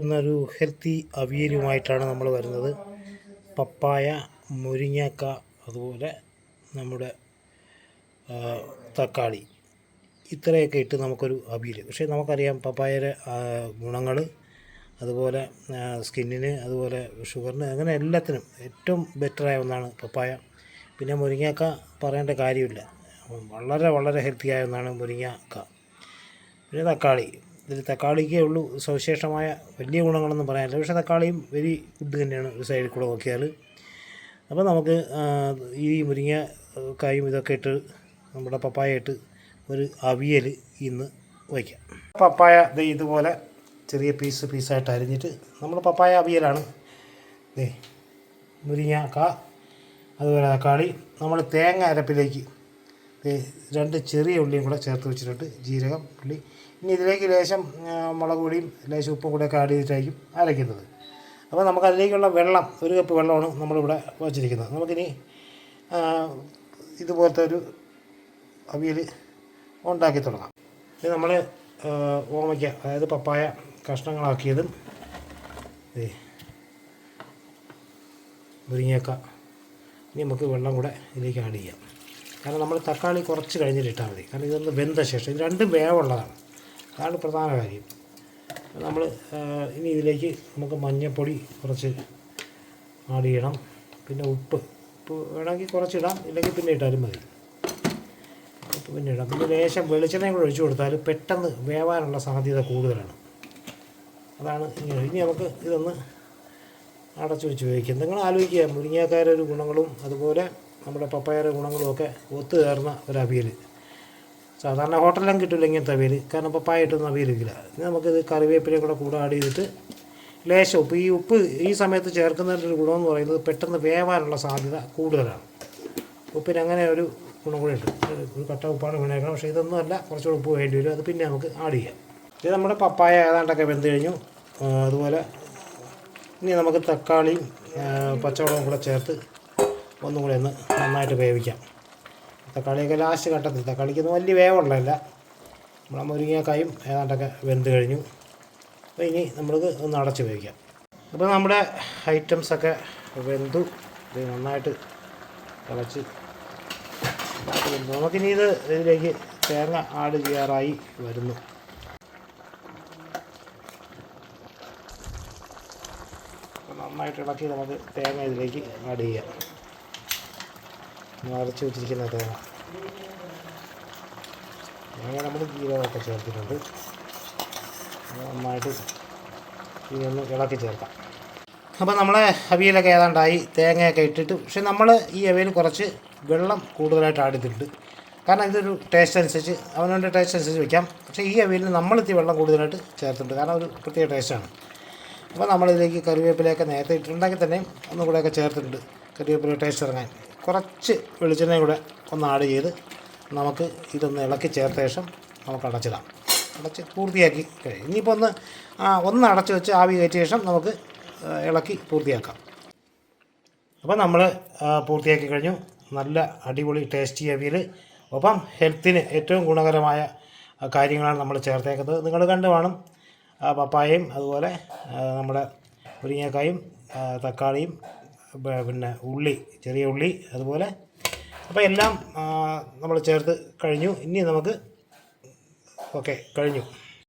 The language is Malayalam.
എന്നൊരു ഹെൽത്തി അവിയലുമായിട്ടാണ് നമ്മൾ വരുന്നത്. പപ്പായ മുരിങ്ങക്ക അതുപോലെ നമ്മുടെ തക്കാളി. ഇത്രയൊക്കെ ഇട്ട് നമുക്കൊരു അവിയൽ പക്ഷേ നമുക്കറിയാം പപ്പായയുടെ ഗുണങ്ങൾ അതുപോലെ സ്കിന്നിന് അതുപോലെ ഷുഗറിന് അങ്ങനെ എല്ലാത്തിനും ഏറ്റവും ബെറ്ററായ ഒന്നാണ് പപ്പായ. പിന്നെ മുരിങ്ങക്ക പറയേണ്ട കാര്യമില്ല. വളരെ വളരെ ഹെൽത്തിയായ ഒന്നാണ് മുരിങ്ങക്ക. പിന്നെ തക്കാളി. ഇതിൽ തക്കാളിക്കേ ഉള്ളൂ. സവിശേഷമായ വലിയ ഗുണങ്ങളൊന്നും പറയാനില്ല. പക്ഷേ തക്കാളിയും വെരി ഗുഡ് തന്നെയാണ് ഒരു സൈഡിൽ കൂടെ നോക്കിയാൽ അപ്പോൾ നമുക്ക് ഈ മുരിങ്ങ കായും ഇതൊക്കെ ഇട്ട് നമ്മുടെ പപ്പായ ഇട്ട് ഒരു അവിയൽ ഇന്ന് വയ്ക്കാം. പപ്പായ ദേ ഇതുപോലെ ചെറിയ പീസ് പീസായിട്ട് അരിഞ്ഞിട്ട് നമ്മൾ പപ്പായ അവിയലാണ്. ദേ മുരിങ്ങ കാ അതുപോലെ തക്കാളി നമ്മൾ തേങ്ങ അരപ്പിലേക്ക് രണ്ട് ചെറിയ ഉള്ളിയും കൂടെ ചേർത്ത് വെച്ചിട്ടുണ്ട്. ജീരകം ഉള്ളി ഇനി ഇതിലേക്ക് ലേശം മുളക് പൊടിയും ലേശം ഉപ്പും കൂടെ ആഡ് ചെയ്തിട്ടായിരിക്കും അരയ്ക്കുന്നത്. അപ്പോൾ നമുക്ക് അതിലേക്കുള്ള വെള്ളം ഒരു കപ്പ് വെള്ളമാണ് നമ്മളിവിടെ വച്ചിരിക്കുന്നത്. നമുക്കിനി ഇതുപോലത്തെ ഒരു അവിയൽ ഉണ്ടാക്കി തുടങ്ങാം. ഇനി നമ്മൾ ഓമയ്ക്ക അതായത് പപ്പായ കഷ്ണങ്ങളാക്കിയതും മുരിങ്ങക്ക ഇനി നമുക്ക് വെള്ളം കൂടെ ഇതിലേക്ക് ആഡ് ചെയ്യാം. കാരണം നമ്മൾ തക്കാളി കുറച്ച് കഴിഞ്ഞിട്ട് ഇട്ടാൽ മതി. കാരണം ഇതൊന്ന് വെന്ത ശേഷം ഇത് രണ്ടും വേവുള്ളതാണ്. അതാണ് പ്രധാന കാര്യം. നമ്മൾ ഇനി ഇതിലേക്ക് നമുക്ക് മഞ്ഞൾപ്പൊടി കുറച്ച് ആഡ് ചെയ്യണം. പിന്നെ ഉപ്പ്. ഉപ്പ് വേണമെങ്കിൽ കുറച്ചിടാം. ഇല്ലെങ്കിൽ പിന്നെ ഇട്ടാലും മതി. ഉപ്പ് പിന്നെ ഇടാം. പിന്നെ ലേശം വെളിച്ചെണ്ണയും കൂടെ ഒഴിച്ചു കൊടുത്താൽ പെട്ടെന്ന് വേവാനുള്ള സാധ്യത കൂടുതലാണ്. അതാണ് ഇങ്ങനെ. ഇനി നമുക്ക് ഇതൊന്ന് അടച്ചു വെച്ച് ഉപയോഗിക്കാം. നിങ്ങൾ ആലോചിക്കുക. മുരിങ്ങക്കാരുടെ ഗുണങ്ങളും അതുപോലെ നമ്മുടെ പപ്പായയുടെ ഗുണങ്ങളും ഒക്കെ ഒത്തുചേർന്ന ഒരു അവിയൽ. സാധാരണ ഹോട്ടലിലും കിട്ടില്ല ഇങ്ങനത്തെ അവിയൽ കാരണം ഇപ്പോൾ പായിട്ടൊന്നും അവിയൽ ഇല്ല നമുക്കിത് കറിവേപ്പിലയും കൂടെ കൂടെ ആഡ് ചെയ്തിട്ട് ലേശം ഉപ്പ്. ഈ ഉപ്പ് ഈ സമയത്ത് ചേർക്കുന്നതിന്റെ ഒരു ഗുണമെന്ന് പറയുന്നത് പെട്ടെന്ന് വേവാനുള്ള സാധ്യത കൂടുതലാണ്. ഉപ്പിന് അങ്ങനെ ഒരു ഗുണം കൂടെ ഉണ്ട്. ഒരു കട്ട ഉപ്പാണ് വീണേക്കണം പക്ഷേ ഇതൊന്നും അല്ല. കുറച്ചുകൂടെ ഉപ്പ് വേണ്ടി വരും. അത് പിന്നെ നമുക്ക് ആഡ് ചെയ്യാം. ഇത് നമ്മുടെ പപ്പായ ഏതാണ്ടൊക്കെ വെന്ത് കഴിഞ്ഞു. അതുപോലെ ഇനി നമുക്ക് തക്കാളിയും പച്ചവെള്ളവും കൂടെ ചേർത്ത് ഒന്നും കൂടെ ഒന്ന് നന്നായിട്ട് വേവിക്കാം. തക്കാളിയൊക്കെ ലാസ്റ്റ് ഘട്ടത്തിൽ. തക്കാളിക്കൊന്നും വലിയ വേവുള്ളതല്ല. നമ്മളെ മുരിങ്ങക്കായും ഏതാണ്ടൊക്കെ വെന്ത് കഴിഞ്ഞു. അപ്പോൾ ഇനി നമ്മൾക്ക് ഒന്ന് അടച്ച് വയ്ക്കാം അപ്പോൾ നമ്മുടെ ഐറ്റംസൊക്കെ വെന്തു. നന്നായിട്ട് തിളച്ച് വെന്തു. നമുക്കിനി ഇത് ഇതിലേക്ക് തേങ്ങ ആഡ് ചെയ്യാറായി വരുന്നു. നന്നായിട്ട് ഇളക്കി നമുക്ക് തേങ്ങ ഇതിലേക്ക് ആഡ് ചെയ്യാം. അരച്ച് വെച്ചിരിക്കുന്ന തേങ്ങ അങ്ങനെ നമ്മൾ ജീരകമൊക്കെ ചേർത്തിട്ടുണ്ട്. നന്നായിട്ട് ഇനി ഒന്ന് ഇളക്കി ചേർക്കാം. അപ്പോൾ നമ്മളെ അവിയലൊക്കെ ഏതാണ്ടായി? തേങ്ങയൊക്കെ ഇട്ടിട്ട്. പക്ഷെ നമ്മൾ ഈ അവിയൽ കുറച്ച് വെള്ളം കൂടുതലായിട്ട് ആടിയിട്ടുണ്ട് കാരണം ഇതൊരു ടേസ്റ്റ് അനുസരിച്ച് അവനവന്റെ ടേസ്റ്റ് അനുസരിച്ച് വെക്കാം. പക്ഷേ ഈ അവിയലിൽ നമ്മളിത്തി വെള്ളം കൂടുതലായിട്ട് ചേർത്തിട്ടുണ്ട്. കാരണം ഒരു പ്രത്യേക ടേസ്റ്റാണ് അപ്പോൾ നമ്മളിതിലേക്ക് കറിവേപ്പിലയൊക്കെ നേരത്തെ ഇട്ടിട്ടുണ്ടെങ്കിൽ തന്നെ ഒന്നും കൂടെയൊക്കെ ചേർത്തിട്ടുണ്ട്. കറിവേപ്പില ടേസ്റ്റ് ഇറങ്ങാൻ. കുറച്ച് വെളിച്ചെണ്ണയും കൂടെ ഒന്ന് ആഡ് ചെയ്ത് നമുക്ക് ഇതൊന്ന് ഇളക്കി ചേർത്ത ശേഷം നമുക്ക് അടച്ചിടാം. അടച്ച് പൂർത്തിയാക്കി കഴിയും ഇനിയിപ്പോൾ ഒന്ന് ആ, ഒന്ന് അടച്ച് വെച്ച് ആവി കയറ്റിയ ശേഷം നമുക്ക് ഇളക്കി പൂർത്തിയാക്കാം. അപ്പോൾ നമ്മൾ പൂർത്തിയാക്കി കഴിഞ്ഞു. നല്ല അടിപൊളി ടേസ്റ്റി അവിയൽ ഒപ്പം ഹെൽത്തിന് ഏറ്റവും ഗുണകരമായ കാര്യങ്ങളാണ് നമ്മൾ ചേർത്തേക്കുന്നത്. നിങ്ങൾ കണ്ടു കാണും ആ, പപ്പായയും അതുപോലെ നമ്മുടെ മുരിങ്ങക്കായും തക്കാളിയും പിന്നെ ഉള്ളി ചെറിയ ഉള്ളി അതുപോലെ അപ്പോൾ എല്ലാം നമ്മൾ ചേർത്ത് കഴിഞ്ഞു. ഇനി നമുക്ക് ഓക്കെ കഴിഞ്ഞു.